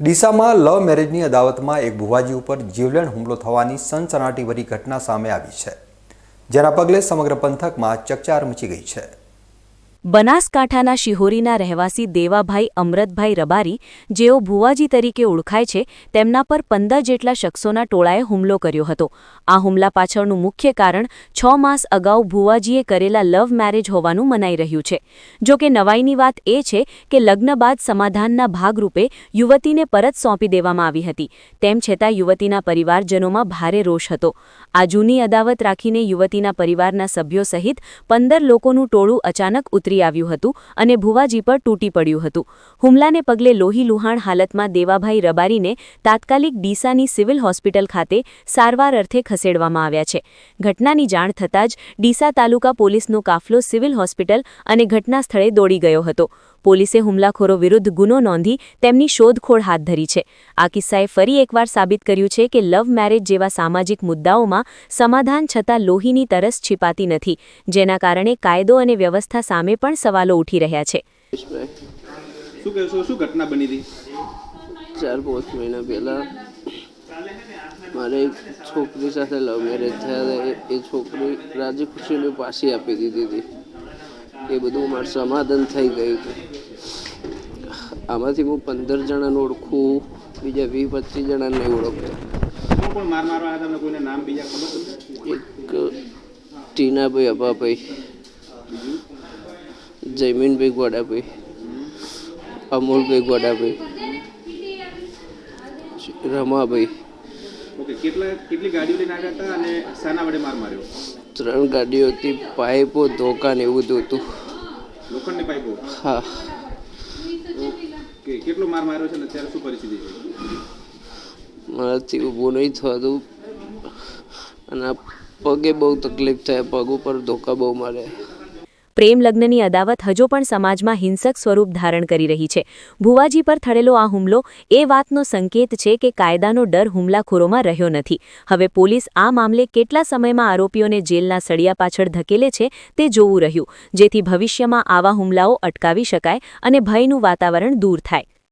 ડીસામાં લવ મેરેજની અદાવતમાં એક ભુવાજી ઉપર જીવલેણ હુમલો થવાની સનસનાટીભરી ઘટના સામે આવી છે, જેના પગલે સમગ્ર પંથકમાં ચકચાર મચી ગઈ છે. બનાસકાંઠાના શિહોરીના રહેવાસી દેવાભાઈ અમરતભાઈ રબારી, જેઓ ભુવાજી તરીકે ઓળખાય છે, તેમના પર પંદર જેટલા શખ્સોના ટોળાએ હુમલો કર્યો હતો. આ હુમલા પાછળનું મુખ્ય કારણ છ માસ અગાઉ ભુવાજીએ કરેલા લવ મેરેજ હોવાનું મનાઈ રહ્યું છે. જો કે નવાઈની વાત એ છે કે લગ્ન બાદ સમાધાનના ભાગરૂપે યુવતીને પરત સોંપી દેવામાં આવી હતી. તેમ છતાં યુવતીના પરિવારજનોમાં ભારે રોષ હતો. આ જૂની અદાવત રાખીને યુવતીના પરિવારના સભ્યો સહિત પંદર લોકોનું ટોળું અચાનક ઉતરી આવ્યું હતું અને ભુવાજી પર તૂટી પડ્યું હતું. હુમલાને પગલે લોહી લુહાણ હાલતમાં દેવાભાઈ રબારીને તાત્કાલિક ડીસાની સિવિલ હોસ્પિટલ ખાતે સારવાર અર્થે ખસેડવામાં આવ્યા છે. ઘટનાની જાણ થતાં જ ડીસા તાલુકા પોલીસનો કાફલો સિવિલ હોસ્પિટલ અને ઘટના સ્થળે દોડી ગયો હતો. પોલીસે હુમલાખોરો વિરુદ્ધ ગુનો નોંધી તેમની શોધખોળ હાથ ધરી છે. આ કિસ્સાએ ફરી એકવાર સાબિત કર્યું છે કે લવ મેરેજ જેવા સામાજિક મુદ્દાઓમાં સમાધાન છતાં લોહીની તરસ છીપાતી નથી, જેના કારણે કાયદો અને વ્યવસ્થા સામે પણ સવાલો ઉઠી રહ્યા છે. શું કહેશો? શું ઘટના બની હતી? ચાર પાંચ મહિના પહેલાં મારે એક છોકરી સાથે લવ મેરેજ થયા હતા. એ- છોકરી રાજી ખુશીને પાછી આપી દીધી હતી. એ બધું મારું સમાધાન થઈ ગયું હતું. આમાંથી હું પંદર જણાને ઓળખું બીજા વીસ પચીસ જણાને નહીં ઓળખતો. કોણ કોણ માર મારવા આવ્યા તમને કોઈને નામ બીજા ખબર તમને એક ટીનાભાઈ અભાભાઈ. જયમીનભાઈ ગોડાભાઈ અમૂલભાઈ ગોડાભાઈ રમાભાઈ. ત્રણ ગાડીઓ હતી પાઇપો ધોકા ને એવું બધું હતું. લોખંડની પાઇપો? હા. ઓકે કેટલો માર માર્યો છે અત્યારે શું પરિસ્થિતિ છે? મારાથી ઊભું નહીં થતું. અને પગે બહુ તકલીફ થાય પગ ઉપર ધોકા બહુ મારે. પ્રેમ લગ્નની અદાવત હજુ પણ સમાજમાં હિંસક સ્વરૂપ ધારણ કરી રહી છે. ભુવાજી પર થયેલો આ હુમલો એ વાતનો સંકેત છે કે કાયદાનો ડર હુમલાખોરોમાં રહ્યો નથી. હવે પોલીસ આ મામલે કેટલા સમયમાં આરોપીઓને જેલના સળિયા પાછળ ધકેલે છે તે જોવું રહ્યું, જેથી ભવિષ્યમાં આવા હુમલાઓ અટકાવી શકાય અને ભયનું વાતાવરણ દૂર થાય.